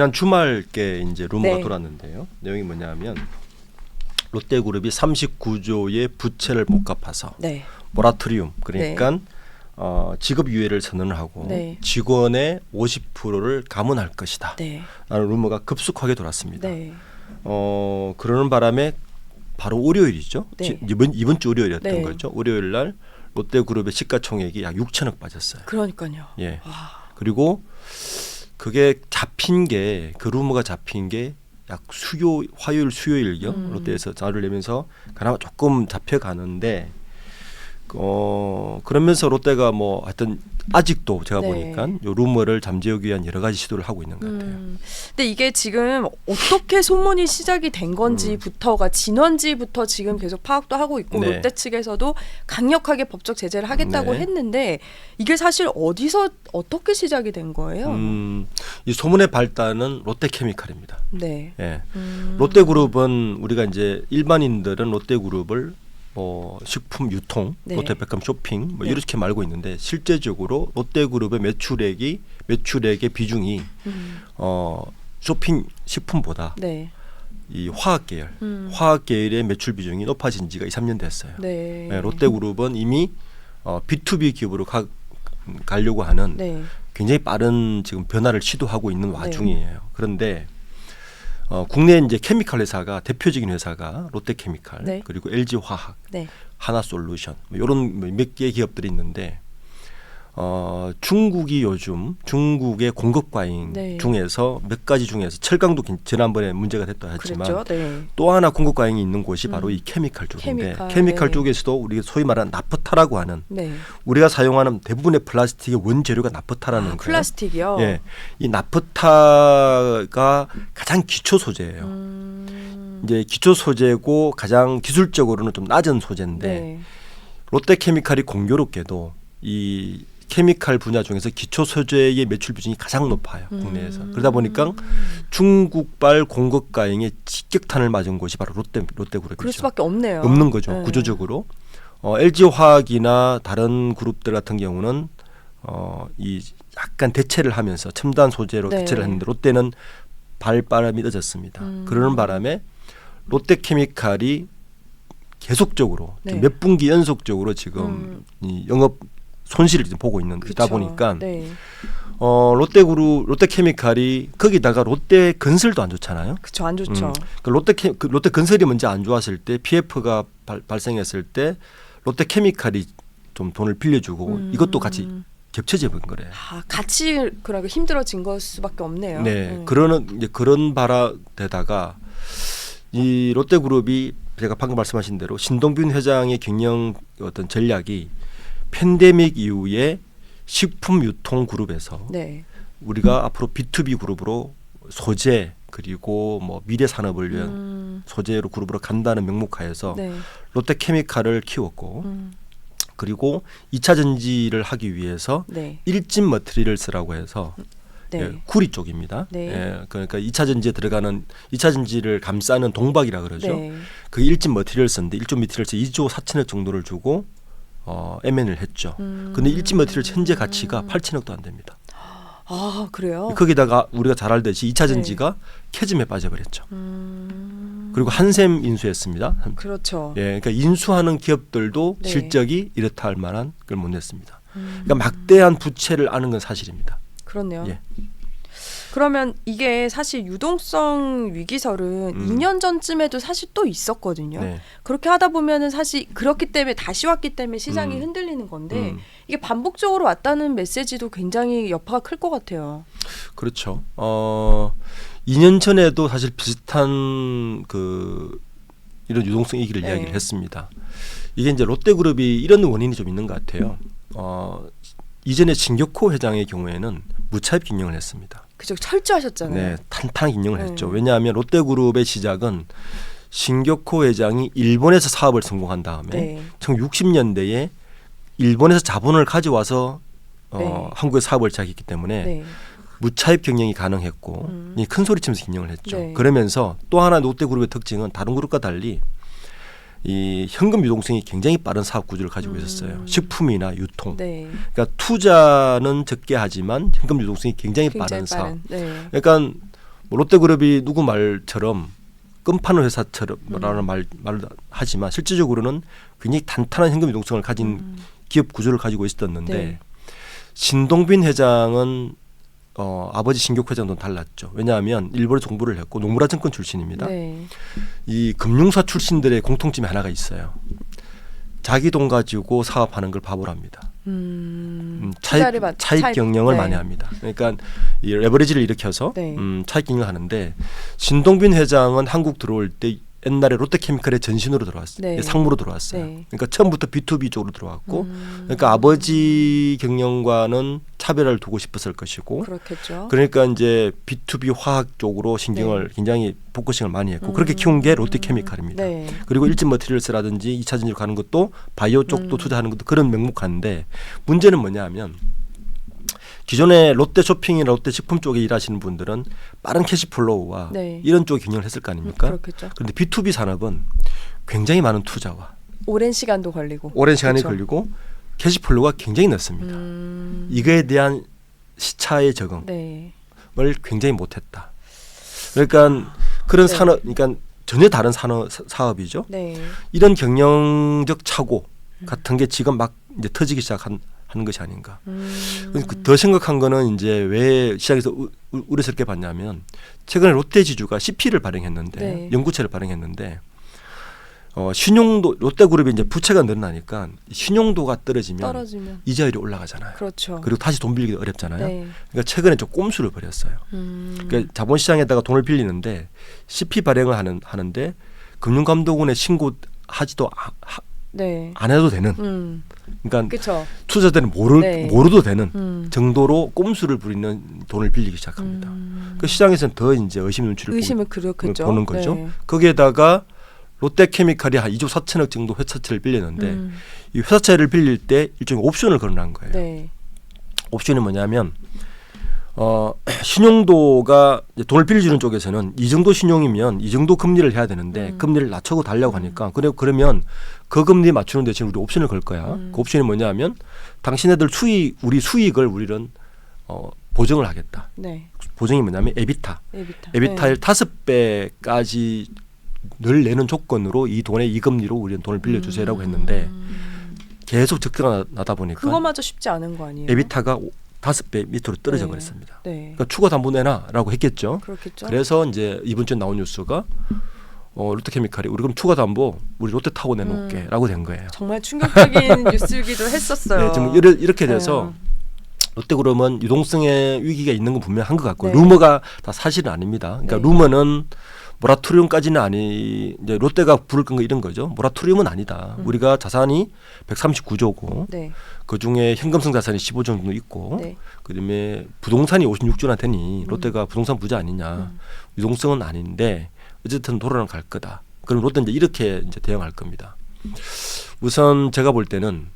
지난 주말께 이제 루머가 네. 돌았는데요. 내용이 뭐냐면 롯데그룹이 39조의 부채를 못 갚아서 네. 모라토리움 그러니까 어, 직업 유예를 선언을 하고 네. 직원의 50%를 감원할 것이다. 네. 라는 루머가 급속하게 돌았습니다. 네. 어, 그러는 바람에 바로 월요일이죠. 네. 지- 이번 이번 주 월요일이었던 네. 거죠. 월요일 날 롯데그룹의 시가총액이 약 6천억 빠졌어요. 그러니까요. 예. 와. 그리고 그게 잡힌 게 그 루머가 잡힌 게 약 수요 화요일 수요일경 음. 롯데에서 자료를 내면서 그나마 조금 잡혀가는데 어 그러면서 롯데가 뭐 하여튼 아직도 제가 네. 보니까 요 루머를 잠재우기 위한 여러 가지 시도를 하고 있는 것 같아요. 음, 근데 이게 지금 어떻게 소문이 시작이 된 건지부터가 진원지부터 지금 계속 파악도 하고 있고 음. 네. 롯데 측에서도 강력하게 법적 제재를 하겠다고 네. 했는데 이게 사실 어디서 어떻게 시작이 된 거예요? 음, 이 소문의 발단은 롯데케미칼입니다. 네. 예. 음. 롯데그룹은 우리가 이제 일반인들은 롯데그룹을 뭐 식품 유통, 네. 롯데백화점 쇼핑 뭐 네. 이렇게 말고 있는데 실제적으로 롯데그룹의 매출액이 매출액의 비중이 음. 어 쇼핑 식품보다 네. 이 화학 계열, 음. 화학 계열의 매출 비중이 높아진 지가 2, 3년 됐어요. 네. 예, 롯데그룹은 이미 어, B2B 기업으로 가, 가려고 하는 네. 굉장히 빠른 지금 변화를 시도하고 있는 와중이에요. 그런데 어, 국내 이제 케미칼 회사가 대표적인 회사가 롯데케미칼 네. 그리고 LG화학, 네. 하나솔루션 뭐 이런 몇개 기업들이 있는데 어, 중국이 요즘 중국의 공급 과잉 네. 중에서 몇 가지 중에서 철강도 긴- 지난번에 문제가 됐다 했지만. 네. 또 하나 공급 과잉이 있는 곳이 음. 바로 이 케미칼 쪽인데 케미칼, 케미칼 네. 쪽에서도 우리가 소위 말하는 나프타라고 하는 네. 우리가 사용하는 대부분의 플라스틱의 원재료가 나프타라는 아, 거예요. 플라스틱이요. 예, 이 나프타가 가장 기초 소재예요. 음. 이제 기초 소재고 가장 기술적으로는 좀 낮은 소재인데 네. 롯데케미칼이 공교롭게도 이 케미칼 분야 중에서 기초 소재의 매출 비중이 가장 높아요 국내에서 음. 그러다 보니까 중국발 공급 가잉에 직격탄을 맞은 곳이 바로 롯데 롯데그룹이죠. 그럴 수밖에 없네요. 없는 거죠 네. 구조적으로 어, LG 화학이나 다른 그룹들 같은 경우는 어, 이 약간 대체를 하면서 첨단 소재로 네. 대체를 했는데 롯데는 발바람이 늦었습니다. 음. 그러는 바람에 롯데케미칼이 계속적으로 네. 몇 분기 연속적으로 지금 음. 이 영업 손실을 지금 보고 있는 그쵸. 다 보니까 네. 어, 롯데그룹 롯데케미칼이 거기다가 롯데 건설도 안 좋잖아요. 그쵸 안 좋죠. 음. 그 롯데 케, 그 롯데 건설이 먼저 안 좋았을 때 PF가 발, 발생했을 때 롯데 케미칼이 좀 돈을 빌려주고 음. 이것도 같이 겹쳐져 본 거래요. 아, 같이 그러니까 힘들어진 걸 수밖에 없네요. 네, 음. 그러는 이제 그런 바라되다가 이 롯데그룹이 제가 방금 말씀하신 대로 신동빈 회장의 경영 어떤 전략이 팬데믹 이후에 식품 유통 그룹에서 네. 우리가 앞으로 B2B 그룹으로 소재 그리고 뭐 미래 산업을 위한 음. 소재로 그룹으로 간다는 명목하에서 네. 롯데케미칼을 키웠고 음. 그리고 2차 전지를 하기 위해서 네. 일진 머트리얼스라고 해서 네. 예, 구리 쪽입니다. 네. 예, 그러니까 2차 전지에 들어가는 2차 전지를 감싸는 동박이라 그러죠. 네. 그 일진 머트리얼스인데 일진 머트리얼스 2조 4천억 정도를 주고 어, M&A를 했죠. 음. 근데 일진 머트리얼스 현재 가치가 8천억도 안 됩니다. 아 그래요. 거기다가 우리가 잘 알듯이 2차 네. 전지가 캐즘에 빠져버렸죠. 음. 그리고 한샘 인수했습니다. 그렇죠. 예, 그러니까 인수하는 기업들도 네. 실적이 이렇다 할 만한 걸 못 냈습니다. 음. 그러니까 막대한 부채를 아는 건 사실입니다. 그렇네요. 예. 그러면 이게 사실 유동성 위기설은 음. 2년 전쯤에도 사실 또 있었거든요. 네. 그렇게 하다 보면은 사실 그렇기 때문에 다시 왔기 때문에 시장이 음. 흔들리는 건데 음, 이게 반복적으로 왔다는 메시지도 굉장히 여파가 클 것 같아요. 그렇죠. 어, 2년 전에도 사실 비슷한 그 이런 유동성 위기를 네. 이야기를 했습니다. 이게 이제 롯데그룹이 이런 원인이 좀 있는 것 같아요. 어, 이전에 진격호 회장의 경우에는 무차입 경영을 했습니다. 그죠 철저하셨잖아요. 네, 탄탄하게 경영을 네. 했죠. 왜냐하면 롯데그룹의 시작은 신격호 회장이 일본에서 사업을 성공한 다음에 네. 1960년대에 일본에서 자본을 가져와서 어, 네. 한국에 사업을 시작했기 때문에 네. 무차입 경영이 가능했고 음. 이큰 소리 치면서 경영을 했죠. 네. 그러면서 또 하나 롯데그룹의 특징은 다른 그룹과 달리 이 현금 유동성이 굉장히 빠른 사업 구조를 가지고 음. 있었어요. 식품이나 유통. 네. 그러니까 투자는 적게 하지만 현금 유동성이 굉장히, 굉장히 빠른 사업. 빠른. 네. 그러니까 뭐 롯데그룹이 누구 말처럼 끔파는 회사처럼라는 음. 말 말을 하지만 실질적으로는 굉장히 탄탄한 현금 유동성을 가진 음. 기업 구조를 가지고 있었는데 네. 신동빈 회장은 어, 아버지 신격 회장도 달랐죠. 왜냐하면 일본에 공부를 했고 노무라 증권 출신입니다. 네. 이 금융사 출신들의 공통점이 하나가 있어요. 자기 돈 가지고 사업하는 걸 바보로 합니다. 음. 음, 차익, 받- 차익 차익- 경영을 네. 많이 합니다. 그러니까 이 레버리지를 일으켜서 네. 음, 차익 경영을 하는데 신동빈 회장은 한국 들어올 때 옛날에 롯데케미칼의 전신으로 들어왔어요. 네. 상무로 들어왔어요. 네. 그러니까 처음부터 B2B 쪽으로 들어왔고, 음. 그러니까 아버지 경영과는 차별을 두고 싶었을 것이고, 그렇겠죠. 그러니까 이제 B2B 화학 쪽으로 신경을 굉장히 포커싱을 많이 했고 그렇게 키운 게 롯데케미칼입니다. 네. 그리고 일진 머티리얼스라든지 이차 전지로 가는 것도 바이오 쪽도 음. 투자하는 것도 그런 명목하는데 문제는 뭐냐하면 기존에 롯데 쇼핑이나 롯데 식품 쪽에 일하시는 분들은 빠른 캐시 플로우와 네. 이런 쪽에 경영을 했을 거 음, 아닙니까? 그렇겠죠. 그런데 B2B 산업은 굉장히 많은 투자와 오랜 시간도 걸리고. 오랜 시간이 그렇죠. 걸리고 캐시 플로우가 굉장히 늦습니다. 음. 이거에 대한 시차의 적응을 네. 굉장히 못했다. 그러니까 그런 네. 산업, 그러니까 전혀 다른 산업 사- 사업이죠. 네. 이런 경영적 착오 같은 게 지금 막 이제 터지기 시작한 하는 것이 아닌가. 음. 그더 심각한 거는 이제 왜 시장에서 우- 우려스럽게 봤냐면 최근에 롯데지주가 CP를 발행했는데 네. 연구체를 발행했는데 어, 신용도 롯데그룹이 이제 부채가 늘어나니까 신용도가 떨어지면 떨어지면 이자율이 올라가잖아요. 그렇죠. 그리고 다시 돈 빌리기 어렵잖아요. 네. 그러니까 최근에 좀 꼼수를 벌였어요. 음. 그러니까 자본시장에다가 돈을 빌리는데 CP 발행을 하는 하는데 금융감독원에 신고하지도 아- 하- 네. 안 해도 되는 음. 그러니까 그렇죠. 투자자들은 모르 네. 모르도 되는 음. 정도로 꼼수를 부리는 돈을 빌리기 시작합니다. 음. 그 시장에서는 더 이제 의심 눈치를 의심을 보, 그렇겠죠. 보는 거죠. 네. 거기에다가 롯데케미칼이 한 2조 4천억 정도 회사채를 빌렸는데 음. 이 회사채를 빌릴 때 일종의 옵션을 걸어놓은 거예요. 네. 옵션이 뭐냐면 어, 신용도가 돈을 빌려주는 쪽에서는 이 정도 신용이면 이 정도 금리를 해야 되는데 음. 금리를 낮춰고 달라고 하니까 그래 그러면 그 금리 맞추는 대신 우리 옵션을 걸 거야. 음. 그 옵션이 뭐냐면 당신네들 수익 우리 수익을 우리는 어, 보증을 하겠다. 네. 보증이 뭐냐면 에비타. 에비타. 에비타의 네. 다섯 배까지 늘 내는 조건으로 이 돈의 이 금리로 우리는 돈을 빌려주세요라고 했는데 음. 계속 적자가 나다 보니까 그거마저 쉽지 않은 거 아니에요? 에비타가 오- 다섯 배 밑으로 떨어져 네. 버렸습니다. 네. 그러니까 추가 담보 내놔라고 했겠죠. 그렇겠죠. 그래서 이제 이번 주에 나온 뉴스가 어, 롯데케미칼이 우리 그럼 추가 담보 우리 롯데 타고 내놓을게라고 된 거예요. 정말 충격적인 뉴스이기도 했었어요. 네, 지금 이렇게, 이렇게 네. 돼서 롯데그룹은 유동성의 위기가 있는 건 분명한 것 같고 네. 루머가 다 사실은 아닙니다. 그러니까 네. 루머는 모라토리움까지는 아니 이제 롯데가 부를 건 이런 거죠. 모라토리움은 아니다. 음. 우리가 자산이 139조고 네. 그 중에 현금성 자산이 15조 정도 있고 네. 그다음에 부동산이 56조나 되니 음. 롯데가 부동산 부자 아니냐. 음. 유동성은 아닌데 어쨌든 돌아는 갈 거다. 그럼 롯데는 이제 이렇게 이제 대응할 겁니다. 우선 제가 볼 때는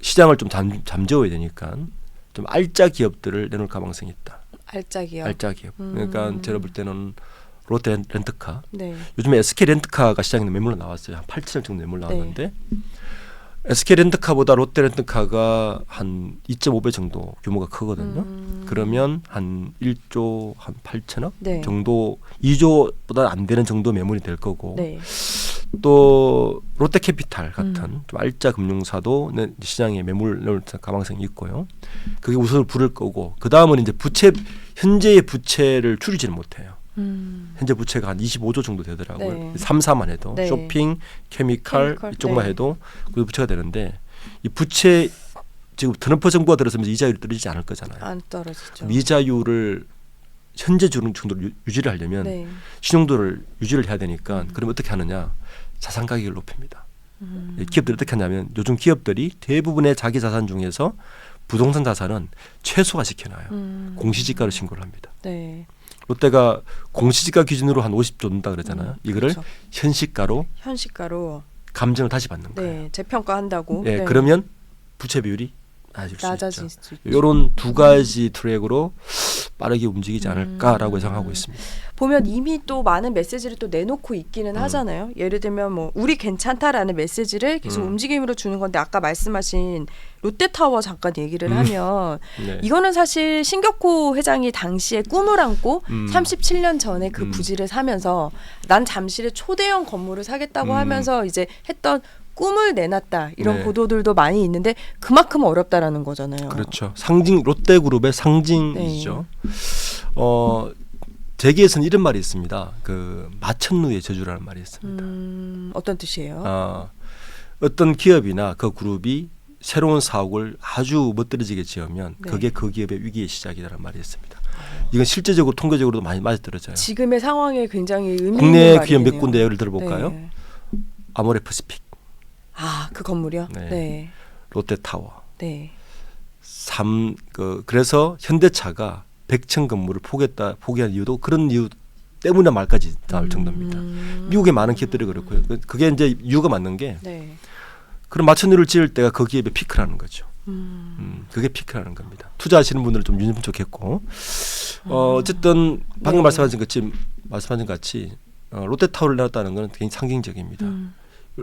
시장을 좀 잠, 잠재워야 되니까 좀 알짜 기업들을 내놓을 가능성이 있다. 알짜 기업. 음. 그러니까 제가 볼 때는 롯데 렌- 렌트카. 네. 요즘에 SK 렌트카가 시장에 매물로 나왔어요. 한 8천억 정도 매물 네. 나왔는데 SK 렌트카보다 롯데 렌트카가 한 2.5배 정도 규모가 크거든요. 음. 그러면 한 1조 한 8천억 네. 정도 2조보다 안 되는 정도 매물이 될 거고 네. 또 롯데캐피탈 같은 음. 좀 알짜 금융사도 내- 시장에 매물 넣을 가능성이 있고요. 그게 우선을 부를 거고 그 다음은 이제 부채 현재의 부채를 줄이지는 못해요. 음. 현재 부채가 한 25조 정도 되더라고요. 네. 3, 4만 해도 네. 쇼핑, 케미칼, 케미칼, 이쪽만 네. 해도 그 부채가 되는데 이 부채 지금 트럼프 정부가 들어서면서 이자율이 떨어지지 않을 거잖아요. 안 떨어지죠. 이자율을 현재 주는 정도로 유- 유지를 하려면 네. 신용도를 유지를 해야 되니까 음. 그럼 어떻게 하느냐 자산 가격을 높입니다. 음. 이 기업들이 어떻게 하냐면 요즘 기업들이 대부분의 자기 자산 중에서 부동산 자산은 최소화 시켜놔요. 음. 공시지가로 신고를 합니다. 네. 롯데가 공시지가 기준으로 한 50조 든다 그러잖아요. 음, 이거를 그렇죠. 현시가로 현시가로 감정을 다시 받는 거예요. 네 재평가한다고. 예, 네. 그러면 부채 비율이 낮아질 수 낮아질 있죠. 수 있죠. 이런 두 가지 트랙으로 빠르게 움직이지 않을까라고 음. 예상하고 있습니다. 보면 이미 또 많은 메시지를 또 내놓고 있기는 음. 하잖아요. 예를 들면 뭐 우리 괜찮다라는 메시지를 계속 음. 움직임으로 주는 건데 아까 말씀하신 롯데타워 잠깐 얘기를 음. 하면 네. 이거는 사실 신격호 회장이 당시에 꿈을 안고 음. 37년 전에 그 음. 부지를 사면서 난 잠실에 초대형 건물을 사겠다고 음. 하면서 이제 했던 꿈을 내놨다 이런 네. 보도들도 많이 있는데 그만큼 어렵다라는 거잖아요. 그렇죠. 상징 롯데그룹의 상징이죠. 네. 어 재계에서는 이런 말이 있습니다. 그 마천루의 저주라는 말이 있습니다. 음, 어떤 뜻이에요? 어, 어떤 기업이나 그 그룹이 새로운 사옥을 아주 멋들어지게 지으면 네. 그게 그 기업의 위기의 시작이라는 말이 있습니다. 이건 실제적으로 통계적으로도 많이 맞아떨어져요. 지금의 상황에 굉장히 의미 국내 기업 몇. 군데 예를 들어볼까요? 네. 아모레퍼시픽, 아, 그 건물이요? 네. 네. 롯데타워, 네. 삼그 그래서 현대차가 백층 건물을 포기했다 포기한 이유도 그런 이유 때문에 말까지 나올 정도입니다. 음. 미국의 많은 기업들이 그렇고요. 그- 그게 이제 이유가 맞는 게 네. 그런 마천루를 지을 때가 그 기업의 피크라는 거죠. 음. 음, 그게 피크라는 겁니다. 투자하시는 분들은 좀 유념 좋겠고, 어, 음. 어쨌든 방금 네. 말씀하신 것처럼 말씀하신 것 같이 어, 롯데타워를 내놨다는 것은 굉장히 상징적입니다. 음.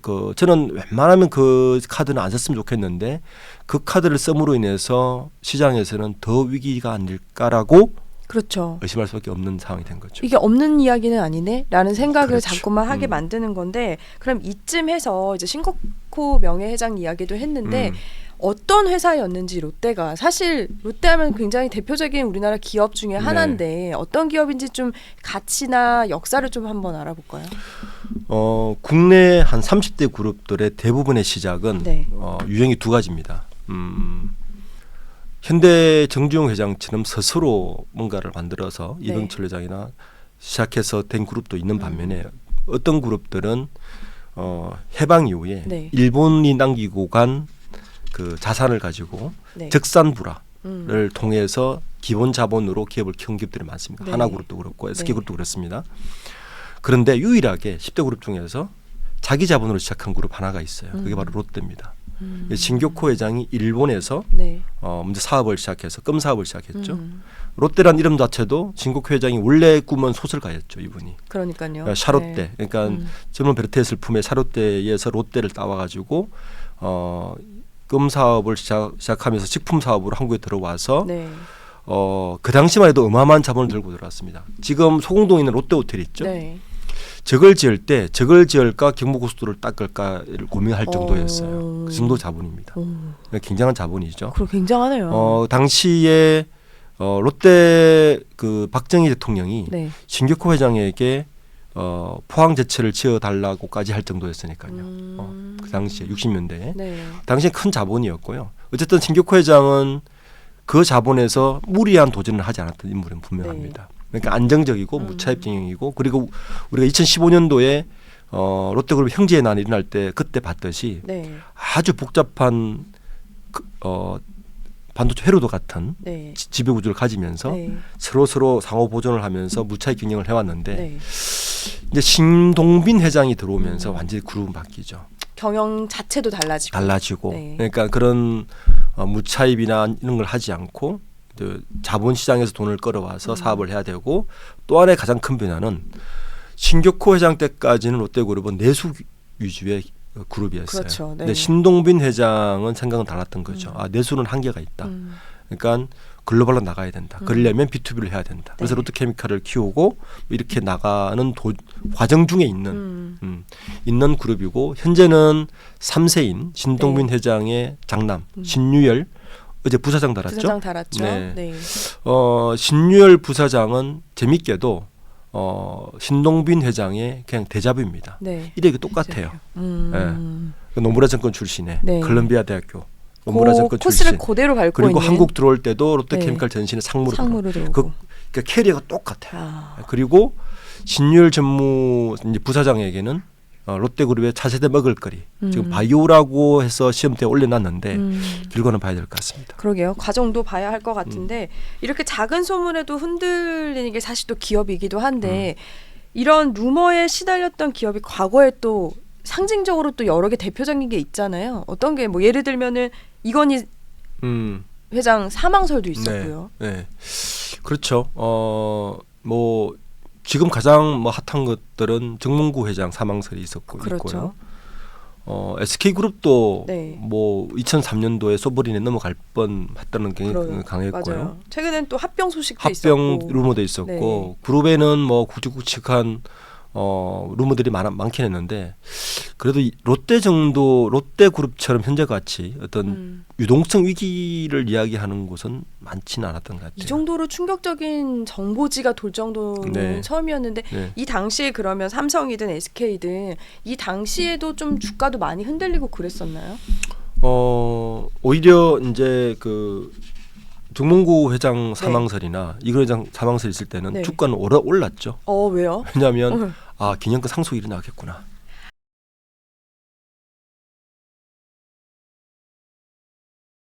그 저는 웬만하면 그 카드는 안 썼으면 좋겠는데 그 카드를 씀으로 인해서 시장에서는 더 위기가 아닐까라고 그렇죠. 의심할 수밖에 없는 상황이 된 거죠. 이게 없는 이야기는 아니네라는 생각을 그렇죠. 자꾸만 하게 음. 만드는 건데 그럼 이쯤 해서 이제 신곡호 명예회장 이야기도 했는데 음, 어떤 회사였는지 롯데가 사실 롯데하면 굉장히 대표적인 우리나라 기업 중에 네. 하나인데 어떤 기업인지 좀 가치나 역사를 좀 한번 알아볼까요? 어, 국내 한 30대 그룹들의 대부분의 시작은 네. 어, 유형이 두 가지입니다. 음, 현대 정주영 회장처럼 스스로 뭔가를 만들어서 네. 이병철 회장이나 시작해서 된 그룹도 있는 음. 반면에 어떤 그룹들은 어, 해방 이후에 네. 일본이 남기고 간 그 자산을 가지고 네. 적산불화를 음. 통해서 기본 자본으로 기업을 키운 기업들이 많습니다. 네. 하나그룹도 그렇고 네. SK그룹도 그렇습니다. 그런데 유일하게 10대 그룹 중에서 자기 자본으로 시작한 그룹 하나가 있어요. 그게 음. 바로 롯데입니다. 음. 진교코 회장이 일본에서 네. 어, 먼저 사업을 시작해서 껌 사업을 시작했죠. 음. 롯데란 이름 자체도 진교코 회장이 원래 꿈은 소설가였죠. 이분이 그러니까요. 샤롯데. 네. 그러니까 음. 젊은 베르테 슬픔의 샤롯데에서 롯데를 따와가지고 어, 껌 사업을 시작, 시작 하면서 식품 사업으로 한국에 들어와서 네. 어, 그 당시만 해도 어마어마한 자본을 들고 들어왔습니다. 지금 소공동에 있는 롯데 호텔 있죠. 네. 저걸 지을 때 저걸 지을까 경부고속도로를 닦을까를 고민할 정도였어요. 어. 그 정도 자본입니다. 오, 굉장한 자본이죠. 그럼 굉장하네요. 어, 당시에 어, 롯데 그 박정희 대통령이 네. 신격호 회장에게 어, 포항 제철을 지어 달라고까지 할 정도였으니까요. 음. 어, 그 당시에 60년대에 네. 당시에 큰 자본이었고요. 어쨌든 신격호 회장은 그 자본에서 무리한 도전을 하지 않았던 인물은 분명합니다. 그러니까 안정적이고 음. 무차입 경영이고 그리고 우리가 2015년도에 어, 롯데그룹 형제의 난이 일어날 때 그때 봤듯이 네. 아주 복잡한 그, 어, 반도체 회로도 같은 네. 지- 지배 구조를 가지면서 네. 서로 서로 상호 보존을 하면서 무차익 경영을 해왔는데 네. 이제 신동빈 회장이 들어오면서 음. 완전히 그룹은 바뀌죠. 경영 자체도 달라지고. 달라지고 네. 그러니까 그런 어, 무차입이나 이런 걸 하지 않고 그 자본 시장에서 돈을 끌어와서 음. 사업을 해야 되고 또 하나의 가장 큰 변화는 신격호 회장 때까지는 롯데그룹은 내수 위주의 어, 그룹이었어요. 그렇죠. 네. 근데 신동빈 회장은 생각은 달랐던 거죠. 음. 아 내수는 한계가 있다. 음. 그러니까 글로벌로 나가야 된다. 음. 그러려면 B2B를 해야 된다. 그래서 네. 롯데케미칼을 키우고 이렇게 나가는 도, 과정 중에 있는 음. 음, 있는 그룹이고 현재는 3세인 신동빈 회장의 장남 네. 음. 신유열 어제 부사장 달았죠. 부사장 달았죠. 네. 네. 어, 신유열 부사장은 재밌게도 어, 신동빈 회장의 그냥 대자뷰입니다. 네. 이력이 똑같아요. 음. 그 노무라 정권 출신의 네. 콜롬비아 대학교 노무라 그 정권 코스를 출신 그대로 밟고 그리고 있는 한국 들어올 때도 롯데케미칼 전신에 상무로 들어와요. 상무로 들어오고. 그, 그러니까 캐리어가 똑같아요. 아. 그리고 신유열 전무 부사장에게는 어, 롯데그룹의 차세대 먹을거리 지금 음. 바이오라고 해서 시험대에 올려놨는데 음. 결과는 봐야 될 것 같습니다. 그러게요. 과정도 봐야 할것 음. 같은데 이렇게 작은 소문에도 흔들리는 게 사실 또 기업이기도 한데 음. 이런 루머에 시달렸던 기업이 과거에 또 상징적으로 또 여러 개 대표적인 게 있잖아요. 어떤 게 뭐 예를 들면은 이건희 음. 회장 사망설도 있었고요. 네. 네. 그렇죠. 어, 뭐 지금 가장 뭐 핫한 것들은 정몽구 회장 사망설이 있었고 그렇죠. 있고요. 어, SK 그룹도 네. 뭐 2003년도에 소버린에 넘어갈 뻔했다는 게 그래요. 강했고요. 맞아요. 최근엔 또 합병 소식도 합병 있었고. 루머도 있었고 네. 그룹에는 뭐 굵직굵직한 어 루머들이 많, 많긴 했는데 그래도 이 롯데 정도 롯데 그룹처럼 현재 같이 어떤 음. 유동성 위기를 이야기하는 곳은 많지는 않았던 것 같아요. 이 정도로 충격적인 정보지가 돌 정도는 네. 처음이었는데 네. 이 당시에 그러면 삼성이든 SK든 이 당시에도 좀 주가도 많이 흔들리고 그랬었나요? 어 오히려 이제 그 정몽구 회장 사망설이나 이걸 회장 사망설 있을 때는 네. 주가는 오라 올랐죠. 어 왜요? 왜냐하면 어. 아 기념권 상속 일어나겠구나.